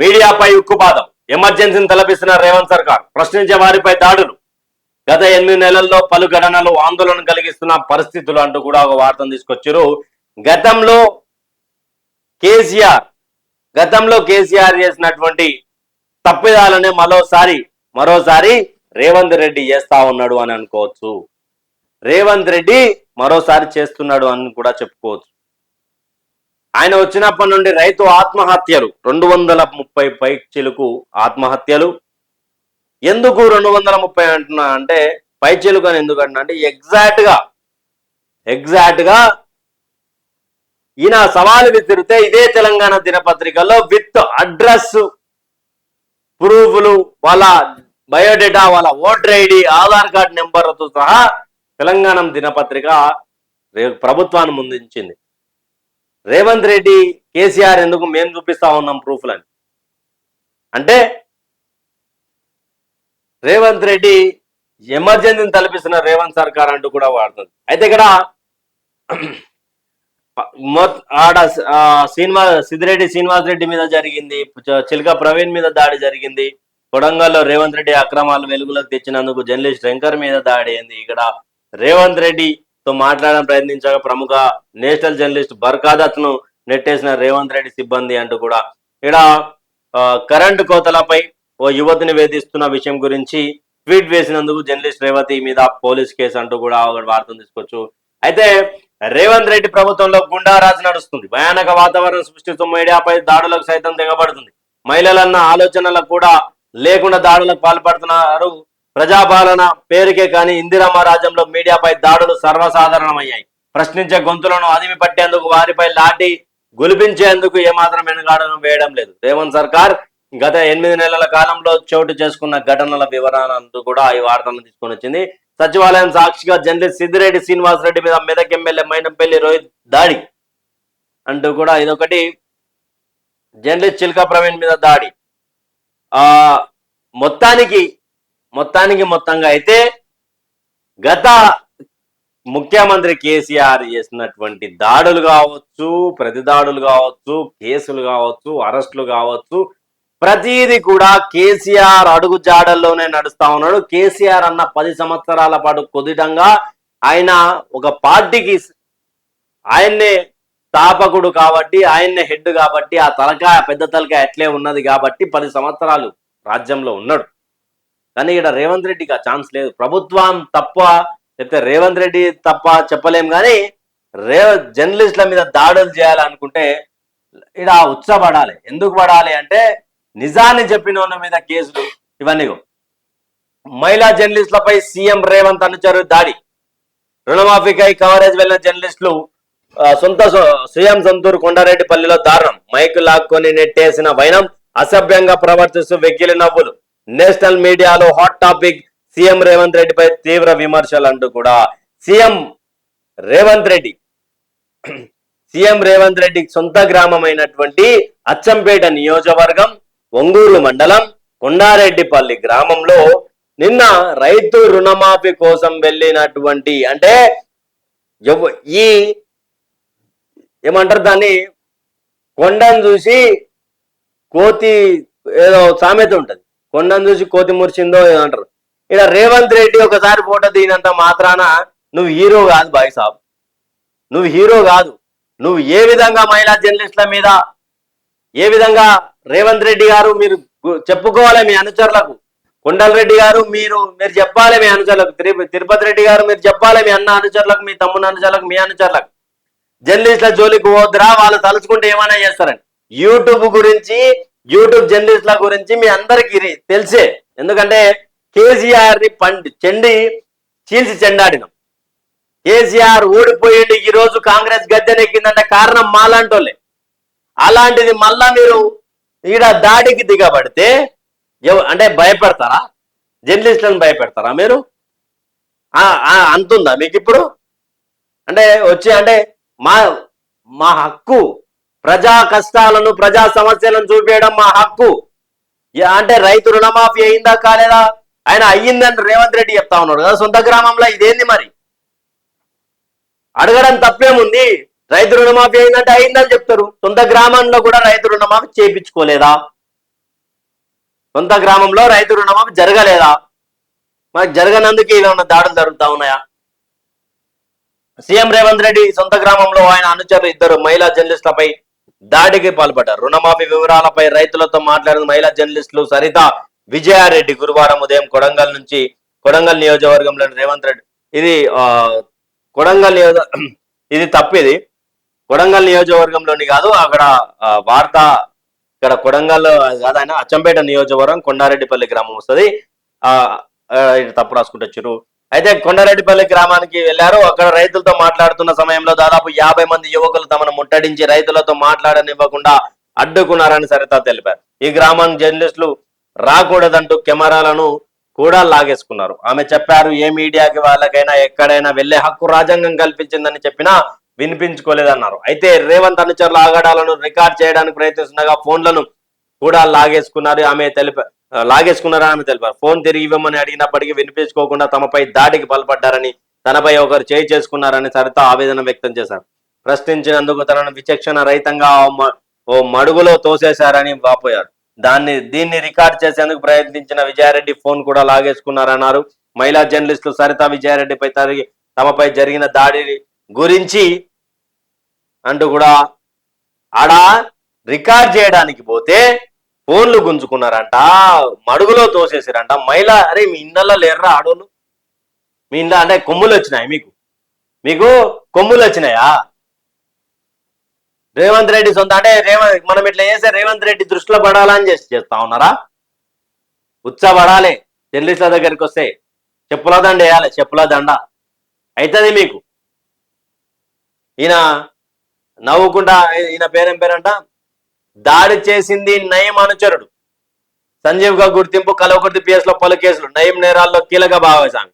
మీడియాపై ఉక్కుపాదం. ఎమర్జెన్సీని తలపిస్తున్న రేవంత్ సర్కార్ ప్రశ్నించే వారిపై దాడులు. గత ఎనిమిది నెలల్లో పలు ఘటనలు ఆందోళన కలిగిస్తున్న పరిస్థితులు అంటూ కూడా ఒక వార్తను తీసుకొచ్చారు. గతంలో కేసీఆర్ గతంలో కేసీఆర్ చేసినటువంటి తప్పిదాలనే మరోసారి మరోసారి రేవంత్ రెడ్డి చేస్తా ఉన్నాడు అని అనుకోవచ్చు. రేవంత్ రెడ్డి మరోసారి చేస్తున్నాడు అని కూడా చెప్పుకోవచ్చు. ఆయన వచ్చినప్పటి నుండి రైతు ఆత్మహత్యలు. రెండు వందల ముప్పై పైచిలకు ఆత్మహత్యలు. ఎందుకు రెండు వందల ముప్పై అంటున్నా అంటే పైచిలుకు అని ఎందుకు అంటున్నా అంటే ఎగ్జాక్ట్గా ఎగ్జాక్ట్గా ఈయన సవాలు విసిరితే ఇదే తెలంగాణ దినపత్రికలో విత్ అడ్రస్ ప్రూఫ్లు వాళ్ళ బయోడేటా వాళ్ళ ఓటర్ ఐడి ఆధార్ కార్డ్ నెంబర్తో సహా తెలంగాణ దినపత్రిక ప్రభుత్వాన్ని ముందుంచింది. రేవంత్ రెడ్డి కేసీఆర్ ఎందుకు మేము చూపిస్తా ఉన్నాం ప్రూఫ్లని? అంటే రేవంత్ రెడ్డి ఎమర్జెన్సీని తలపిస్తున్న రేవంత్ సర్కార్ అంటూ కూడా వాడుతుంది. అయితే ఇక్కడ ఆడ ఆ, శ్రీనివాస్ సిద్దిరెడ్డి శ్రీనివాస్ రెడ్డి మీద జరిగింది చిలక ప్రవీణ్ మీద దాడి జరిగింది కొడంగల్లో రేవంత్ రెడ్డి అక్రమాలు వెలుగులోకి తెచ్చినందుకు జర్నలిస్ట్ శంకర్ మీద దాడి అయింది. ఇక్కడ రేవంత్ రెడ్డి తో మాట్లాడడం ప్రయత్నించగా ప్రముఖ నేషనల్ జర్నలిస్ట్ బర్కాదత్ను నెట్టేసిన రేవంత్ రెడ్డి సిబ్బంది అంటూ కూడా ఇక్కడ ఆ, కరెంటు కోతలపై ఓ యువతిని వేధిస్తున్న విషయం గురించి ట్వీట్ వేసినందుకు జర్నలిస్ట్ రేవతి మీద పోలీస్ కేసు అంటూ కూడా ఒక వార్తను తీసుకోవచ్చు అయితే రేవంత్ రెడ్డి ప్రభుత్వంలో గుండారాజు నడుస్తుంది. భయానక వాతావరణం సృష్టిస్తూ మీడియాపై దాడులకు సైతం దిగబడుతుంది. మహిళలన్న ఆలోచనలకు కూడా లేకుండా దాడులకు పాల్పడుతున్నారు ప్రజాపాలన పేరుకే కానీ ఇందిరమ్మ రాజ్యంలో మీడియాపై దాడులు సర్వసాధారణమయ్యాయి. ప్రశ్నించే గొంతులను అదిమి పట్టేందుకు వారిపై లాఠీ గులిపించేందుకు ఏమాత్రం వెనుగాడడం వేయడం లేదు. రేవంత్ సర్కార్ గత ఎనిమిది నెలల కాలంలో చోటు చేసుకున్న ఘటనల వివరాలను కూడా ఈ వార్తలను తీసుకొని వచ్చింది. సచివాలయం సాక్షిగా జర్నలిస్ట్ సిద్దిరెడ్డి శ్రీనివాస్ రెడ్డి మీద మెదక్ ఎమ్మెల్యే మైనంపల్లి రోహిత్ దాడి అంటూ కూడా ఇదొకటి. జర్నలిస్ట్ చిల్కా ప్రవీణ్ మీద దాడి. ఆ మొత్తానికి మొత్తానికి మొత్తంగా అయితే గత ముఖ్యమంత్రి కేసీఆర్ చేసినటువంటి దాడులు కావచ్చు ప్రతి దాడులు కావచ్చు కేసులు కావచ్చు అరెస్టులు కావచ్చు ప్రతిదీ కూడా కేసీఆర్ అడుగు జాడల్లోనే నడుస్తా ఉన్నాడు. కేసీఆర్ అన్న పది సంవత్సరాల పాటు కొద్దిటంగా ఆయన ఒక పార్టీకి ఆయన్నే స్థాపకుడు కాబట్టి ఆయన్నే హెడ్ కాబట్టి ఆ తలకాయ పెద్ద తలకాయ అట్లే ఉన్నది కాబట్టి పది సంవత్సరాలు రాజ్యంలో ఉన్నాడు. కానీ ఇక్కడ రేవంత్ రెడ్డికి ఆ ఛాన్స్ లేదు. ప్రభుత్వం తప్ప లేకపోతే రేవంత్ రెడ్డి తప్ప చెప్పలేం కానీ రే జర్నలిస్టుల మీద దాడులు చేయాలనుకుంటే ఇక్కడ ఉత్సపడాలి ఎందుకు పడాలి అంటే నిజాన్ని చెప్పిన వాళ్ళ మీద కేసులు ఇవన్నీ మహిళా జర్నలిస్టులపై సీఎం రేవంత్ అనుచరు దాడి. రుణమాఫీకై కవరేజ్ వెళ్ళిన జర్నలిస్టులు సొంత సీఎం సొంతూరు కొండారెడ్డిపల్లిలో దారుణం. మైకు లాక్కొని నెట్టేసిన వైనం అసభ్యంగా ప్రవర్తిస్తూ వెక్కిలి నవ్వులు. నేషనల్ మీడియాలో హాట్ టాపిక్ సీఎం రేవంత్ రెడ్డిపై తీవ్ర విమర్శలు అంటూ కూడా సీఎం రేవంత్ రెడ్డి సీఎం రేవంత్ రెడ్డి సొంత గ్రామమైనటువంటి అచ్చంపేట నియోజకవర్గం ఒంగూరు మండలం కొండారెడ్డిపల్లి గ్రామంలో నిన్న రైతు రుణమాఫీ కోసం వెళ్ళినటువంటి అంటే ఎవ- ఈ ఏమంటారు దాన్ని? కొండను చూసి కోతి ఏదో సామెత ఉంటుంది. కొండను చూసి కోతి మురిచిందో అంటారు. ఇక్కడ రేవంత్ రెడ్డి ఒకసారి ఫోటో దిగినంత మాత్రాన నువ్వు హీరో కాదు బాయ్ సాబ్. నువ్వు హీరో కాదు. నువ్వు ఏ విధంగా మహిళా జర్నలిస్టుల మీద ఏ విధంగా రేవంత్ రెడ్డి గారు మీరు చెప్పుకోవాలి మీ అనుచరులకు. కొండలరెడ్డి గారు మీరు మీరు చెప్పాలి మీ అనుచరులకు. తిరుపతి రెడ్డి గారు మీరు చెప్పాలి మీ అన్న అనుచరులకు మీ తమ్ముని అనుచరులకు మీ అనుచరులకు. జర్నలిస్టుల జోలికి పోద్దురా వాళ్ళు తలుచుకుంటే ఏమైనా చేస్తారని. యూట్యూబ్ గురించి యూట్యూబ్ జర్నలిస్ట్ల గురించి మీ అందరికి తెలిసే. ఎందుకంటే కేసీఆర్ని పండి చెండి చీల్చి చెండాడినాం. కేసీఆర్ ఓడిపోయింది ఈ రోజు కాంగ్రెస్ గద్దెనెక్కిందంటే కారణం మాలాంటోళ్ళే. అలాంటిది మళ్ళా మీరు ఈడ దాడికి దిగబడితే అంటే భయపెడతారా? జర్నలిస్టులను భయపెడతారా మీరు? అంతుందా మీకు ఇప్పుడు? అంటే వచ్చి అంటే మా మా హక్కు ప్రజా కష్టాలను ప్రజా సమస్యలను చూపించడం మా హక్కు. అంటే రైతు రుణమాఫీ అయిందా కాలేదా? ఆయన అయ్యిందని రేవంత్ రెడ్డి చెప్తా ఉన్నాడు కదా సొంత గ్రామంలో ఇదేంది మరి? అడగడం తప్పేముంది? రైతు రుణమాఫీ అయిందంటే అయిందని చెప్తారు. సొంత గ్రామంలో కూడా రైతు రుణమాఫీ చేయించుకోలేదా సొంత గ్రామంలో రైతు రుణమాఫీ జరగలేదా? మరి జరగనందుకు ఏమైనా దాడులు జరుగుతా ఉన్నాయా? సీఎం రేవంత్ రెడ్డి సొంత గ్రామంలో ఆయన అనుచరులు ఇద్దరు మహిళా జర్నలిస్టులపై దాడికి పాల్పడ్డారు. రుణమాఫీ వివరాలపై రైతులతో మాట్లాడిన మహిళా జర్నలిస్టులు సరిత విజయారెడ్డి గురువారం ఉదయం కొడంగల్ నుంచి కొడంగల్ నియోజకవర్గంలోని రేవంత్ రెడ్డి. ఇది ఆ, కొడంగల్ నియోజ ఇది తప్పిది. కొడంగల్ నియోజకవర్గంలోని కాదు అక్కడ వార్త ఇక్కడ కొడంగల్ కాదు ఆయన అచ్చంపేట నియోజకవర్గం కొండారెడ్డిపల్లి గ్రామం వస్తుంది. ఆ తప్పు ఇది తప్పు అయితే కొండారెడ్డిపల్లి గ్రామానికి వెళ్ళారు. అక్కడ రైతులతో మాట్లాడుతున్న సమయంలో దాదాపు యాభై మంది యువకులు తమను ముట్టడించి రైతులతో మాట్లాడనివ్వకుండా అడ్డుకున్నారని సరిత తెలిపారు. ఈ గ్రామానికి జర్నలిస్టులు రాకూడదంటూ కెమెరాలను కూడా లాగేసుకున్నారు. ఆమె చెప్పారు ఏ మీడియాకి వాళ్ళకైనా ఎక్కడైనా వెళ్ళే హక్కు రాజ్యాంగం కల్పించిందని చెప్పినా వినిపించుకోలేదన్నారు. అయితే రేవంత్ అనుచరుల ఆగడాలను రికార్డ్ చేయడానికి ప్రయత్నిస్తుండగా ఫోన్లను కూడా లాగేసుకున్నారు. ఆమె తెలిపారు లాగేసుకున్నారని ఆమె తెలిపారు. ఫోన్ తిరిగి ఇవ్వమని అడిగినప్పటికీ వినిపించుకోకుండా తమపై దాడికి పాల్పడ్డారని తనపై ఒకరు చేయి చేసుకున్నారని సరిత ఆవేదన వ్యక్తం చేశారు. ప్రశ్నించినందుకు తనను విచక్షణ రహితంగా ఓ మడుగులో తోసేశారని వాపోయారు. దాన్ని దీన్ని రికార్డ్ చేసేందుకు ప్రయత్నించిన విజయారెడ్డి ఫోన్ కూడా లాగేసుకున్నారన్నారు. మహిళా జర్నలిస్టులు సరిత విజయారెడ్డిపై తరిగి తమపై జరిగిన దాడి గురించి అంటూ కూడా ఆడ రికార్డ్ చేయడానికి పోతే ఫోన్లు గుంజుకున్నారంట మడుగులో తోసేసారంట. మహిళ అరే మీ ఇండల్లో లేర్రా ఆడోళ్ళు? మీ ఇండ అంటే కొమ్ములు వచ్చినాయి మీకు? మీకు కొమ్ములు వచ్చినాయా? రేవంత్ రెడ్డి సొంత అంటే రేవంత్ మనం ఇట్లా చేస్తే రేవంత్ రెడ్డి దృష్టిలో పడాలని చేసి చేస్తా ఉన్నారా? ఉత్సాహపడాలి జర్నలిస్టుల దగ్గరికి వస్తే. చెప్పుల దండ వేయాలి చెప్పుల దండ. అవుతుంది మీకు? ఈయన నవ్వుకుంటా ఈయన పేరేం పేరంట? దాడి చేసింది నయం అనుచరుడు. సంజీవ్గా గుర్తింపు కలవకుర్తి పిఎస్లో పలు కేసులు. నయం నేరాల్లో కీలక భాగస్వామి.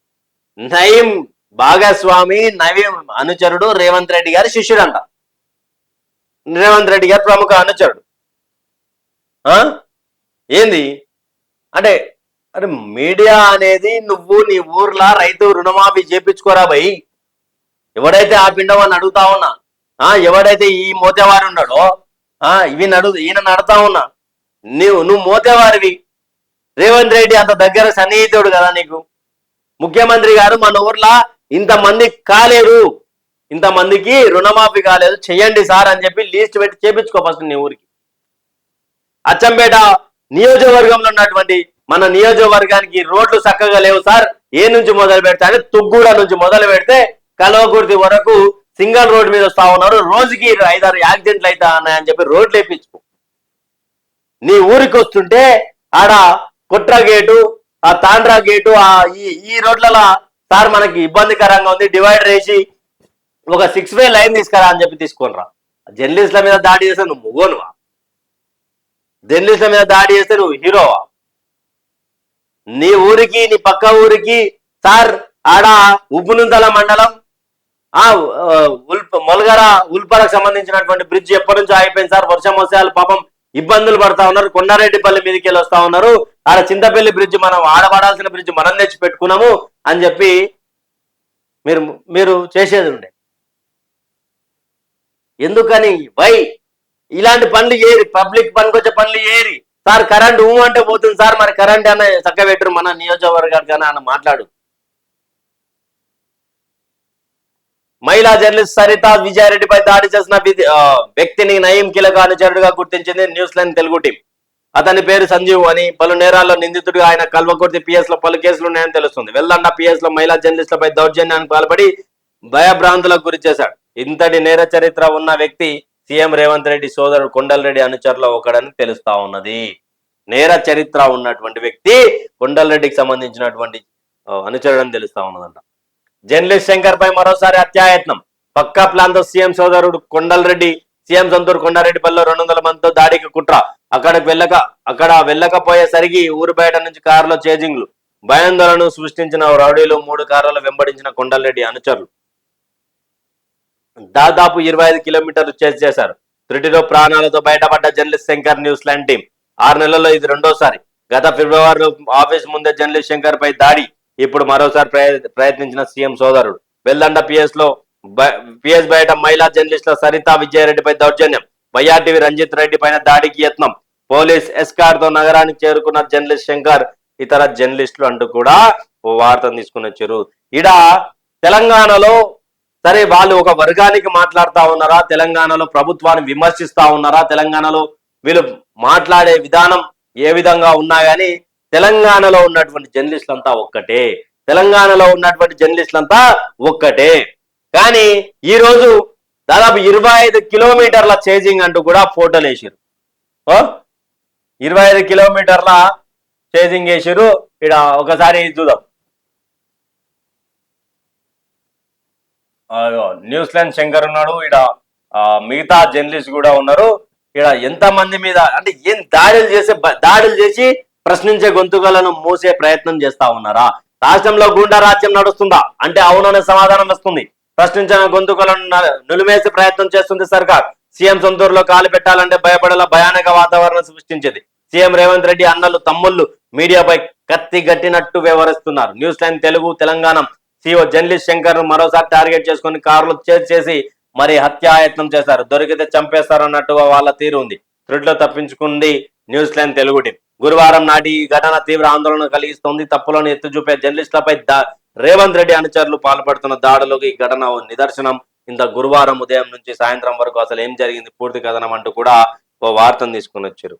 నయం భాగస్వామి నవీం అనుచరుడు రేవంత్ రెడ్డి గారి శిష్యుడంట. రేవంత్ రెడ్డి గారు ప్రముఖ అనుచరుడు. ఆ? ఏంది? అంటే అంటే మీడియా అనేది నువ్వు నీ ఊర్లో రైతు రుణమాఫీ చేపించుకోరా భయ్ ఎవడైతే ఆ పిండం అని అడుగుతా ఉన్నా ఆ ఎవడైతే ఈ మోతేవారు ఉన్నాడో ఆ ఇవి నడు ఈయన నడతా ఉన్నా. నువ్వు నువ్వు మోతేవారివి. రేవంత్ రెడ్డి అంత దగ్గర సన్నిహితుడు కదా నీకు. ముఖ్యమంత్రి గారు మన ఊర్లో ఇంతమంది కాలేరు. ఇంతమందికి రుణమాఫీ కాలేదు. చెయ్యండి సార్ అని చెప్పి లీస్ట్ పెట్టి చేపించుకో ఫస్ట్ నీ ఊరికి. అచ్చంపేట నియోజకవర్గంలో ఉన్నటువంటి మన నియోజకవర్గానికి రోడ్లు చక్కగా లేవు సార్. ఏ నుంచి మొదలు పెడితే అంటే తుగ్గూడ నుంచి మొదలు పెడితే కలవకుర్తి వరకు సింగల్ రోడ్ మీద వస్తా ఉన్నారు రోజుకి ఐదారు యాక్సిడెంట్లు అవుతా ఉన్నాయని చెప్పి రోడ్లు వేపించుకో. నీ ఊరికి వస్తుంటే ఆడ కుట్ర గేటు ఆ తాండ్రా గేటు ఆ ఈ రోడ్లలో సార్ మనకి ఇబ్బందికరంగా ఉంది. డివైడర్ వేసి ఒక సిక్స్ వే లైన్ తీసుకురా అని చెప్పి తీసుకోనరా. జర్నలిస్ట్ల మీద దాడి చేస్తే నువ్వు ముగోనువా? జర్నలిస్ట్ల మీద దాడి చేస్తే నువ్వు హీరోవా? నీ ఊరికి నీ పక్క ఊరికి సార్ ఆడ ఉబ్బునుందల మండలం ఆ ఉల్ప మొలగర ఉల్పరకు సంబంధించినటువంటి బ్రిడ్జ్ ఎప్పటి నుంచో అయిపోయింది సార్. వర్షం వస్తే పాపం ఇబ్బందులు పడతా ఉన్నారు. కొండారెడ్డిపల్లి మీదకి వెళ్ళి వస్తా ఉన్నారు. ఆడ చింతపల్లి బ్రిడ్జ్ మనం ఆడబడాల్సిన బ్రిడ్జ్ మనం తెచ్చి పెట్టుకున్నాము అని చెప్పి మీరు మీరు చేసేది ఉండే. ఎందుకని? వై? ఇలాంటి పనులు ఏరి పబ్లిక్ పనికొచ్చే పనులు ఏరి. సార్ కరెంట్ ఊ అంటే పోతుంది సార్. మరి కరెంట్ అన్న చక్కబెట్టరు మన నియోజకవర్గానికి అన్న మాట్లాడు. మహిళా జర్నలిస్ట్ సరిత విజయారెడ్డిపై దాడి చేసిన వ్యక్తిని నయీం కీలక అనుచరుడుగా గుర్తించింది న్యూజిలాండ్ తెలుగు టీం. అతని పేరు సంజీవ్ అని పలు నేరాల్లో నిందితుడిగా ఆయన కల్వకుర్తి పిఎస్లో పలు కేసులు ఉన్నాయని తెలుస్తుంది. వెల్దండ పిఎస్లో మహిళా జర్నలిస్టులపై దౌర్జన్యానికి పాల్పడి భయభ్రాంతులకు గురి చేశాడు. ఇంతటి నేర చరిత్ర ఉన్న వ్యక్తి సీఎం రేవంత్ రెడ్డి సోదరుడు కొండలరెడ్డి అనుచరులో ఒకడని తెలుస్తా ఉన్నది. నేర చరిత్ర ఉన్నటువంటి వ్యక్తి కొండలరెడ్డికి సంబంధించినటువంటి అనుచరుడని అనుచరుడు అని తెలుస్తా ఉన్నదంట. జర్నలిస్ట్ శంకర్ పై మరోసారి అత్యాయత్నం. పక్కా ప్లాన్తో సీఎం సోదరుడు కొండలరెడ్డి సీఎం సొంతూరు కొండారెడ్డిపల్లిలో రెండు వందల మందితో దాడికి కుట్ర. అక్కడికి వెళ్ళక అక్కడ వెళ్ళకపోయేసరికి ఊరు బయట నుంచి కారులో చేజింగ్లు. భయాందోళన సృష్టించిన రౌడీలు మూడు కార్లలో వెంబడించిన కొండలరెడ్డి అనుచరులు. దాదాపు ఇరవై ఐదు కిలోమీటర్లు చేసి చేశారు. త్రుటిలో ప్రాణాలతో బయటపడ్డ journalist Shankar news line team ఆరు నెలల్లో ఇది రెండోసారి. గత ఫిబ్రవరిలో ఆఫీస్ ముందే జర్నలిస్ట్ శంకర్ పై దాడి. ఇప్పుడు మరోసారి ప్రయ- ప్రయత్నించిన సీఎం సోదరుడు. వెల్దండ పిఎస్లో పిఎస్ బయట మహిళా జర్నలిస్టుల సరిత విజయారెడ్డిపై దౌర్జన్యం. వైఆర్టీవీ రంజిత్ రెడ్డి పైన దాడికి యత్నం. పోలీస్ ఎస్కార్తో నగరానికి చేరుకున్న జర్నలిస్ట్ శంకర్ ఇతర జర్నలిస్టులు అంటూ కూడా ఓ వార్తను తీసుకుని వచ్చారు. ఇడ తెలంగాణలో సరే వాళ్ళు ఒక వర్గానికి మాట్లాడుతూ ఉన్నారా? తెలంగాణలో ప్రభుత్వాన్ని విమర్శిస్తా ఉన్నారా? తెలంగాణలో వీళ్ళు మాట్లాడే విధానం ఏ విధంగా ఉన్నా కానీ తెలంగాణలో ఉన్నటువంటి జర్నలిస్టులంతా ఒక్కటే. తెలంగాణలో ఉన్నటువంటి జర్నలిస్టులంతా ఒక్కటే. కానీ ఈ రోజు దాదాపు ఇరవై ఐదు కిలోమీటర్ల చేజింగ్ అంటూ కూడా ఫోటోలు వేసారు ఇరవై ఐదు కిలోమీటర్ల చేజింగ్ వేసారు ఇక్కడ ఒకసారి చూద్దాం. న్యూజిలాండ్ శంకర్ ఉన్నాడు. ఇక్కడ మిగతా జర్నలిస్ట్ కూడా ఉన్నారు. ఇక్కడ ఎంత మంది మీద అంటే ఏం దాడులు చేసే దాడులు చేసి ప్రశ్నించే గొంతుకలను మూసే ప్రయత్నం చేస్తా ఉన్నారా? రాష్ట్రంలో గుండా రాజ్యం నడుస్తుందా? అంటే అవుననే సమాధానం వస్తుంది. ప్రశ్నించిన గొంతుకలను నులిమేసే ప్రయత్నం చేస్తుంది సర్కార్. సీఎం సొంతూరులో కాలు పెట్టాలంటే భయపడేలా భయానక వాతావరణం సృష్టించింది. సీఎం రేవంత్ రెడ్డి అన్నలు తమ్ముళ్ళు మీడియాపై కత్తి గట్టినట్టు వ్యవహరిస్తున్నారు. News line Telugu Telangana. CEO journalist శంకర్ను మరోసారి టార్గెట్ చేసుకుని కారులో చేసి మరి హత్యాయత్నం చేశారు. దొరికితే చంపేస్తారు అన్నట్టుగా వాళ్ళ తీరు ఉంది. త్రుడిలో తప్పించుకుంది న్యూజిలాండ్ తెలుగు టీం. గురువారం నాటి ఈ ఘటన తీవ్ర ఆందోళన కలిగిస్తోంది. తప్పులను ఎత్తు చూపే జర్నలిస్టులపై రేవంత్ రెడ్డి అనుచరులు పాల్పడుతున్న దాడులకు ఈ ఘటన ఓ నిదర్శనం. ఇంత గురువారం ఉదయం నుంచి సాయంత్రం వరకు అసలు ఏం జరిగింది? పూర్తి కథనం అంటూ కూడా ఓ వార్తను తీసుకుని వచ్చారు.